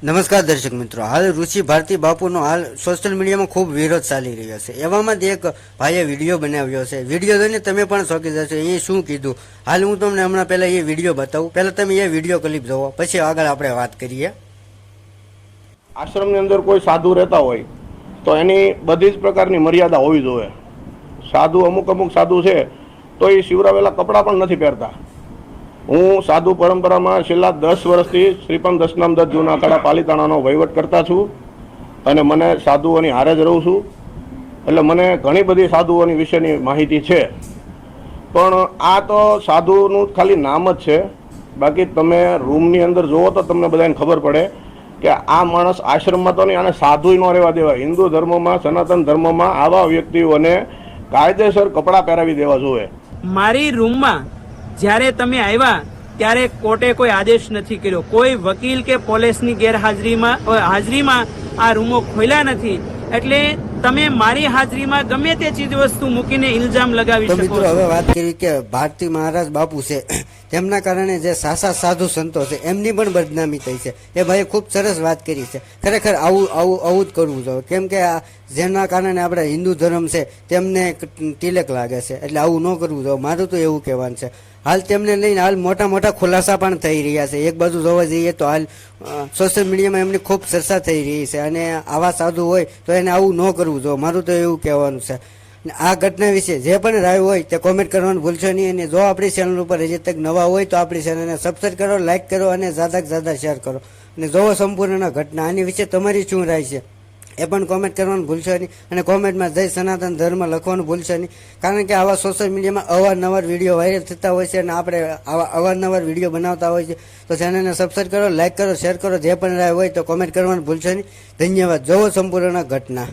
નમસ્કાર દર્શક મિત્રો. હાલ ઋષિ ભારતી બાપુનો હાલ સોશિયલ મીડિયામાં ખૂબ વિરોધ ચાલી રહ્યો છે. એવામાં એક ભાઈએ વીડિયો બનાવ્યો છે. વીડિયો જોઈને તમે પણ શોકી જશો. એ શું કીધું? હાલ હું તમને હમણાં પહેલાં એ વીડિયો બતાવું. પહેલાં તમે એ વીડિયો ક્લિપ જોવો. પછી આગળ આપણે વાત કરીએ. આશ્રમની અંદર કોઈ સાધુ રહેતા હોય તો એની બધી જ પ્રકારની મર્યાદા હોવી જોઈએ. સાધુ અમુક અમુક સાધુ છે તો એ શિવરાવેલા કપડાં પણ નથી પહેરતા. હું સાધુ પરંપરામાં છેલ્લા દસ વર્ષથી શ્રીપંત દશનામ દત્ત જૂના પાલીતાણાનો વહીવટ કરતા છું અને મને સાધુઓની હારે જ રહું છું. એટલે મને ઘણી બધી સાધુઓની વિશેની માહિતી છે. પણ આ તો સાધુનું ખાલી નામ જ છે. બાકી તમે રૂમની અંદર જુઓ તો તમને બધાને ખબર પડે કે આ માણસ આશ્રમમાં તો નહીં, આને સાધુ ન રહેવા દેવાય હિન્દુ ધર્મમાં, સનાતન ધર્મમાં આવા વ્યક્તિઓને કાયદેસર કપડાં પહેરાવી દેવા જોઈએ. મારી રૂમમાં જ્યારે તમે આવ્યા ત્યારે કોર્ટે કોઈ આદેશ નથી કર્યો. કોઈ વકીલ કે પોલીસની ગેરહાજરીમાં હાજરીમાં આ રૂમો ખોલ્યા નથી. એટલે તમે મારી હાજરીમાં ગમે તે ચીજ વસ્તુ મૂકીને ઇલ્ઝામ લગાવી શકો હવે વાત કરી કે ભારતી મહારાજ બાપુ છે. તેમના કારણે જે સાસા સાધુ સંતો છે, એમની પણ બદનામી થઈ છે. એ ભાઈએ ખૂબ સરસ વાત કરી છે. ખરેખર આવું આવું આવું જ કરવું જોઈએ. કેમ કે આ જેના કારણે આપણે હિન્દુ ધર્મ છે, તેમને તિલક લાગે છે. એટલે આવું ન કરવું જોઈએ. મારું તો એવું કહેવાનું છે. હાલ તેમને લઈને હાલ મોટા મોટા ખુલાસા પણ થઈ રહ્યા છે. એક બાજુ જોવા જઈએ તો હાલ સોશિયલ મીડિયામાં એમની ખૂબ ચર્ચા થઈ રહી છે. અને આવા સાધુ હોય તો એને આવું ન કરવું જોઈએ. મારું તો એવું કહેવાનું છે. આ ઘટના વિશે જે પણ રાય હોય તે કોમેન્ટ કરવાનું ભૂલશો નહીં અને જો આપણી ચેનલ ઉપર હજી તક નવા હોય તો આપણી ચેનલને સબસ્ક્રાઈબ કરો લાઈક કરો અને જાદા જાદા શેર કરો. અને જોવો સંપૂર્ણ ઘટના. આની વિશે તમારી શું રાય છે? એ પણ કોમેન્ટ કરવાનું ભૂલશો નહીં અને કોમેન્ટમાં જય સનાતન ધર્મ લખવાનું ભૂલશો નહીં. કારણ કે આવા સોશિયલ મીડિયામાં અવારનવાર વીડિયો વાયરલ થતા હોય છે અને આપણે આવા અવારનવાર વીડિયો બનાવતા હોય છે. તો ચેનલને સબસ્ક્રાઈબ કરો લાઈક કરો શેર કરો, જે પણ રાય હોય તો કોમેન્ટ કરવાનું ભૂલશો નહીં. ધન્યવાદ. જોવો સંપૂર્ણ ઘટના.